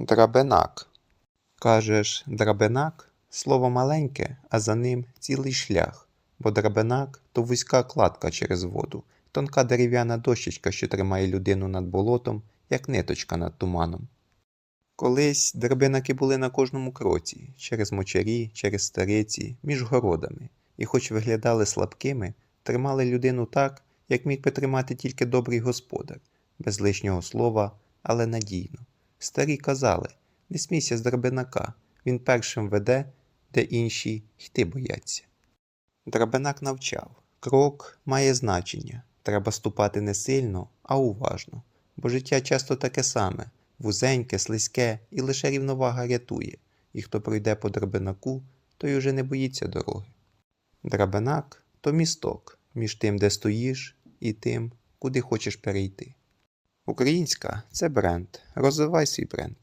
Драбинак. Кажеш, драбинак слово маленьке, а за ним цілий шлях, бо драбинак то вузька кладка через воду, тонка дерев'яна дощечка, що тримає людину над болотом, як ниточка над туманом. Колись драбинаки були на кожному кроці, через мочарі, через стариці, між городами, і хоч виглядали слабкими, тримали людину так, як міг би тримати тільки добрий господар, без лишнього слова, але надійно. Старі казали, не смійся з драбинака, він першим веде, де інші йти бояться. Драбинак навчав, крок має значення, треба ступати не сильно, а уважно, бо життя часто таке саме, вузеньке, слизьке, і лише рівновага рятує, і хто пройде по драбинаку, той уже не боїться дороги. Драбинак то місток між тим, де стоїш, і тим, куди хочеш перейти. Українська це бренд. Розвивай свій бренд.